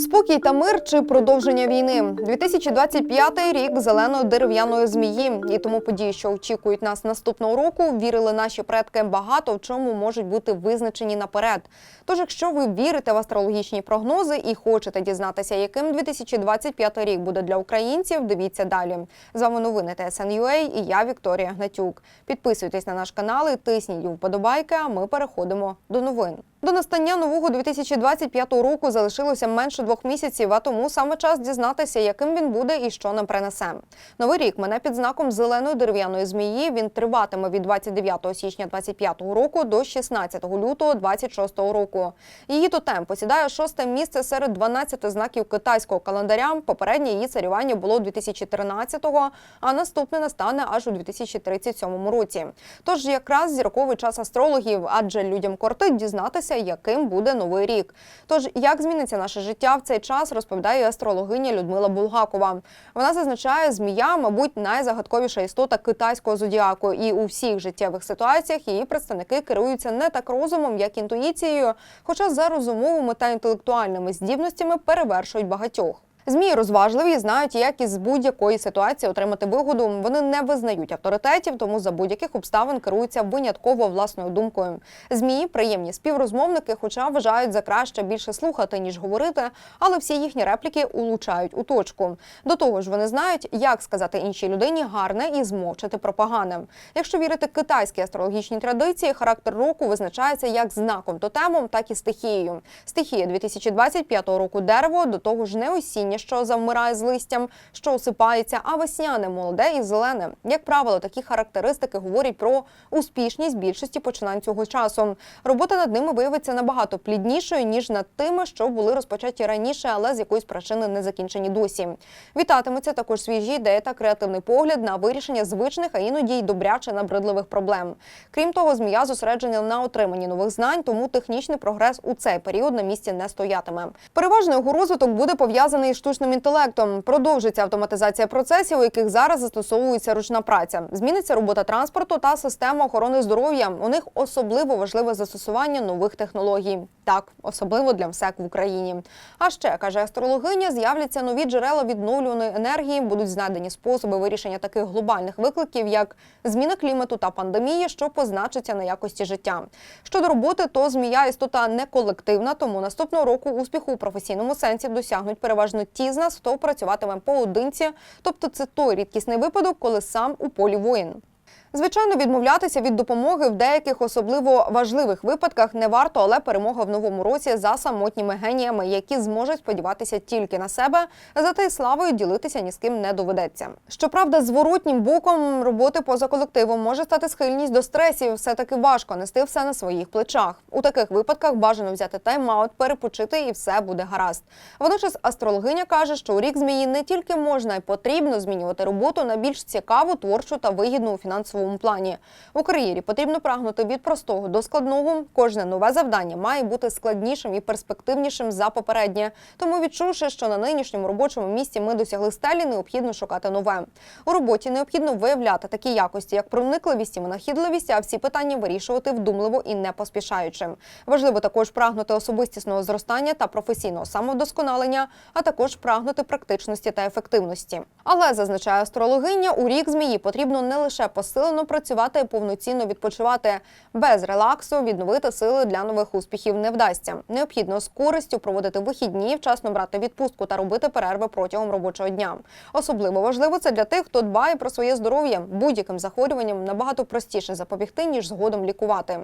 Спокій та мир чи продовження війни 2025 рік зеленої дерев'яної змії, і тому події, що очікують нас наступного року, вірили наші предки багато в чому можуть бути визначені наперед. Тож, якщо ви вірите в астрологічні прогнози і хочете дізнатися, яким 2025 рік буде для українців, дивіться далі. З вами новини ТСН.UA і я Вікторія Гнатюк. Підписуйтесь на наш канал і тисніть вподобайки. А ми переходимо до новин. До настання нового 2025 року залишилося менше двох місяців, а тому саме час дізнатися, яким він буде і що нам принесе. Новий рік мене під знаком зеленої дерев'яної змії. Він триватиме від 29 січня 25 року до 16 лютого 26 року. Її тотем посідає шосте місце серед 12 знаків китайського календаря. Попереднє її царювання було 2013-го, а наступне настане аж у 2037 році. Тож якраз зірковий час астрологів, адже людям кортить дізнатися, яким буде новий рік. Тож як зміниться наше життя в цей час, розповідає астрологиня Людмила Булгакова. Вона зазначає, змія, мабуть, найзагадковіша істота китайського зодіаку, і у всіх життєвих ситуаціях її представники керуються не так розумом, як інтуїцією, хоча за розумовими та інтелектуальними здібностями перевершують багатьох. Змії розважливі, знають, як із будь-якої ситуації отримати вигоду. Вони не визнають авторитетів, тому за будь-яких обставин керуються винятково власною думкою. Змії приємні співрозмовники, хоча вважають за краще більше слухати ніж говорити, але всі їхні репліки улучають у точку. До того ж, вони знають, як сказати іншій людині гарне і змовчати про погане. Якщо вірити китайській астрологічній традиції, характер року визначається як знаком тотемом, так і стихією. Стихія 2025 року дерево до того ж не осіння, що завмирає з листям, що осипається, а весняне, молоде і зелене. Як правило, такі характеристики говорять про успішність більшості починань цього часу. Робота над ними виявиться набагато пліднішою ніж над тими, що були розпочаті раніше, але з якоїсь причини не закінчені досі. Вітатимуться також свіжі ідеї та креативний погляд на вирішення звичних, а іноді й добряче набридливих проблем. Крім того, змія зосереджена на отриманні нових знань, тому технічний прогрес у цей період на місці не стоятиме. Переважно його розвиток буде пов'язаний з штучним інтелектом. Продовжиться автоматизація процесів, у яких зараз застосовується ручна праця. Зміниться робота транспорту та система охорони здоров'я. У них особливо важливе застосування нових технологій. Так, особливо для МСЕК в Україні. А ще каже астрологиня, з'являться нові джерела відновлюваної енергії, будуть знайдені способи вирішення таких глобальних викликів, як зміна клімату та пандемії, що позначиться на якості життя. Щодо роботи, то змія істота не колективна, тому наступного року успіху у професійному сенсі досягнуть переважно ті з нас, хто працюватиме поодинці, тобто це той рідкісний випадок, коли сам у полі воїн. Звичайно, відмовлятися від допомоги в деяких особливо важливих випадках не варто, але перемога в новому році за самотніми геніями, які зможуть сподіватися тільки на себе, зате славою ділитися ні з ким не доведеться. Щоправда, зворотнім боком роботи поза колективом може стати схильність до стресів. Все таки важко нести все на своїх плечах. У таких випадках бажано взяти тайм-аут, перепочити і все буде гаразд. Водночас астрологиня каже, що у рік змії не тільки можна й потрібно змінювати роботу на більш цікаву, творчу та вигідну у фінансовому плані. У кар'єрі потрібно прагнути від простого до складного. Кожне нове завдання має бути складнішим і перспективнішим за попереднє. Тому, відчувши, що на нинішньому робочому місці ми досягли стелі, необхідно шукати нове. У роботі необхідно виявляти такі якості, як проникливість і винахідливість, а всі питання вирішувати вдумливо і не поспішаючи. Важливо також прагнути особистісного зростання та професійного самовдосконалення, а також прагнути практичності та ефективності. Але зазначає астрологиня, у рік змії потрібно не лише посилено працювати повноцінно відпочивати без релаксу, відновити сили для нових успіхів не вдасться. Необхідно з користю проводити вихідні, вчасно брати відпустку та робити перерви протягом робочого дня. Особливо важливо це для тих, хто дбає про своє здоров'я. Будь-яким захворюванням набагато простіше запобігти, ніж згодом лікувати.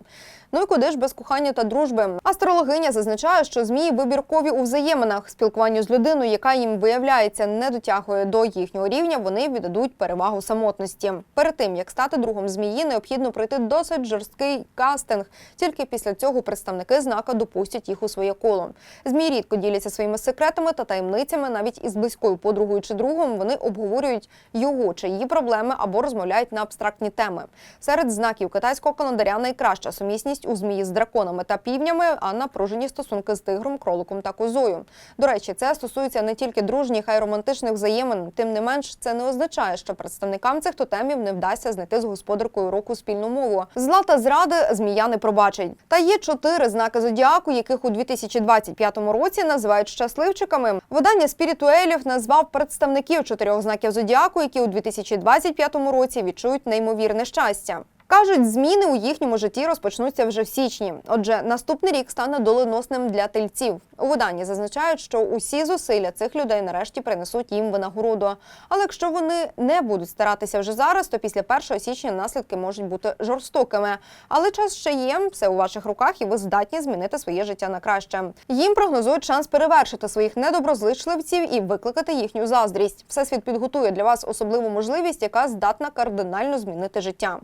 Ну і куди ж без кохання та дружби? Астрологиня зазначає, що змії вибіркові у взаєминах спілкуванню з людиною, яка їм виявляється, не дотягує до їхнього рівня. Вони віддадуть перевагу самотності. Перед тим як стати другом змії, необхідно пройти досить жорсткий кастинг. Тільки після цього представники знака допустять їх у своє коло. Змії рідко діляться своїми секретами та таємницями. Навіть із близькою подругою чи другом вони обговорюють його чи її проблеми або розмовляють на абстрактні теми. Серед знаків китайського календаря найкраща сумісність у змії з драконами та півнями, а напружені стосунки з тигром, кроликом та козою. До речі, це стосується не тільки дружніх, а й романтичних взаємин. Тим не менш, це не означає, що представникам цих тотемів не вдасться знайти господаркою року спільну мову. Зла та зради змія не пробачить. Та є чотири знаки зодіаку, яких у 2025 році називають щасливчиками. Видання спірітуелів назвав представників чотирьох знаків зодіаку, які у 2025 році відчують неймовірне щастя. Кажуть, зміни у їхньому житті розпочнуться вже в січні. Отже, наступний рік стане доленосним для тельців. У виданні зазначають, що усі зусилля цих людей нарешті принесуть їм винагороду. Але якщо вони не будуть старатися вже зараз, то після 1 січня наслідки можуть бути жорстокими. Але час ще є, все у ваших руках, і ви здатні змінити своє життя на краще. Їм прогнозують шанс перевершити своїх недоброзичливців і викликати їхню заздрість. Всесвіт підготує для вас особливу можливість, яка здатна кардинально змінити життя.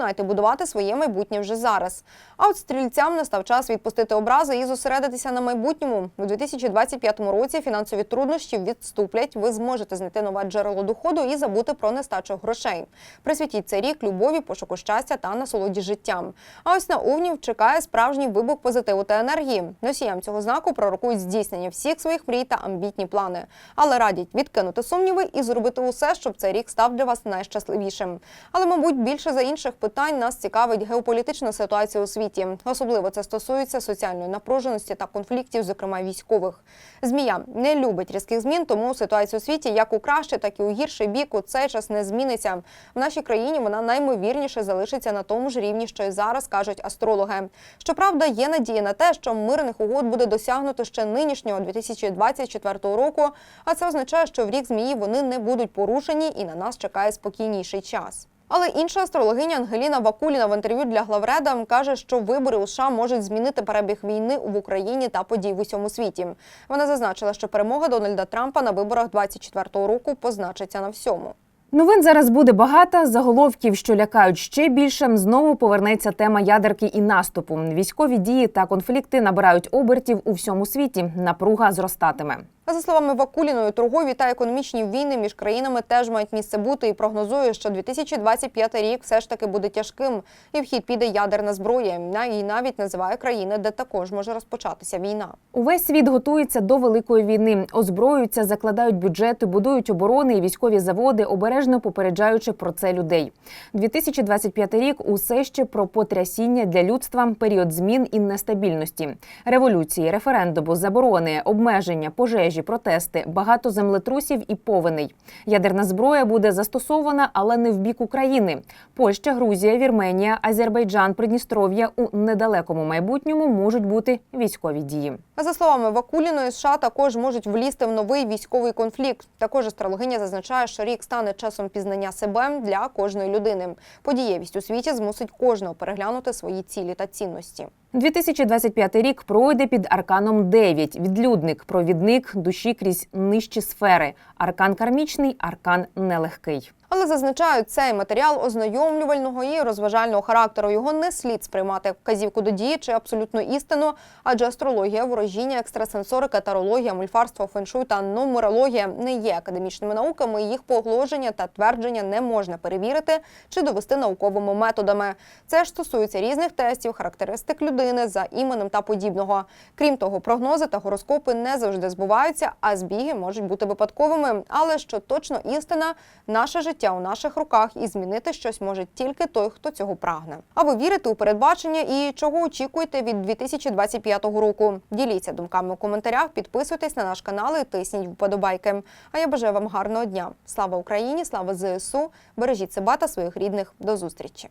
Починайте будувати своє майбутнє вже зараз. А от стрільцям настав час відпустити образи і зосередитися на майбутньому. У 2025 році фінансові труднощі відступлять. Ви зможете знайти нове джерело доходу і забути про нестачу грошей. Присвятіть цей рік любові, пошуку щастя та насолоді життям. А ось на овнів чекає справжній вибух позитиву та енергії. Носіям цього знаку пророкують здійснення всіх своїх мрій та амбітні плани, але радять відкинути сумніви і зробити усе, щоб цей рік став для вас найщасливішим. Але, мабуть, більше за інших питань нас цікавить геополітична ситуація у світі. Особливо це стосується соціальної напруженості та конфліктів, зокрема військових. Змія не любить різких змін, тому ситуація у світі як у кращий, так і у гірший бік у цей час не зміниться. В нашій країні вона наймовірніше залишиться на тому ж рівні, що й зараз кажуть астрологи. Щоправда, є надія на те, що мирних угод буде досягнуто ще нинішнього 2024 року. А це означає, що в рік змії вони не будуть порушені і на нас чекає спокійніший час. Але інша астрологиня Ангеліна Вакуліна в інтерв'ю для Главреда каже, що вибори у США можуть змінити перебіг війни в Україні та подій в усьому світі. Вона зазначила, що перемога Дональда Трампа на виборах 24-го року позначиться на всьому. Новин зараз буде багато. Заголовків, що лякають ще більше. Знову повернеться тема ядерки і наступу. Військові дії та конфлікти набирають обертів у всьому світі. Напруга зростатиме. А за словами Вакуліної, торгові та економічні війни між країнами теж мають місце бути і прогнозує, що 2025 рік все ж таки буде тяжким, і в хід піде ядерна зброя. І навіть називає країни, де також може розпочатися війна. Увесь світ готується до великої війни. Озброюються, закладають бюджети, будують оборони і військові заводи, обережно попереджаючи про це людей. 2025 рік усе ще про потрясіння для людства, період змін і нестабільності, революції, референдуму, заборони, обмеження, пожежі, протести, багато землетрусів і повеней. Ядерна зброя буде застосована, але не в бік України. Польща, Грузія, Вірменія, Азербайджан, Придністров'я у недалекому майбутньому можуть бути військові дії. За словами Вакуліної, США також можуть влізти в новий військовий конфлікт. Також астрологиня зазначає, що рік стане часом пізнання себе для кожної людини. Подієвість у світі змусить кожного переглянути свої цілі та цінності. 2025 рік пройде під арканом 9. Відлюдник, провідник душі крізь нижчі сфери. Аркан кармічний, аркан нелегкий. Але зазначають, цей матеріал ознайомлювального і розважального характеру. Його не слід сприймати як вказівку до дії чи абсолютну істину, адже астрологія, ворожіння, екстрасенсорика, тарологія, мульфарство, феншуй та нумерологія не є академічними науками. Їх положення та твердження не можна перевірити чи довести науковими методами. Це ж стосується різних тестів, характеристик людини за іменем та подібного. Крім того, прогнози та гороскопи не завжди збуваються, а збіги можуть бути випадковими. Але що точно істина, наше життя у наших руках, і змінити щось може тільки той, хто цього прагне. А ви вірите у передбачення і чого очікуєте від 2025 року? Діліться думками у коментарях, підписуйтесь на наш канал і тисніть вподобайки. А я бажаю вам гарного дня. Слава Україні! Слава ЗСУ! Бережіть себе та своїх рідних. До зустрічі!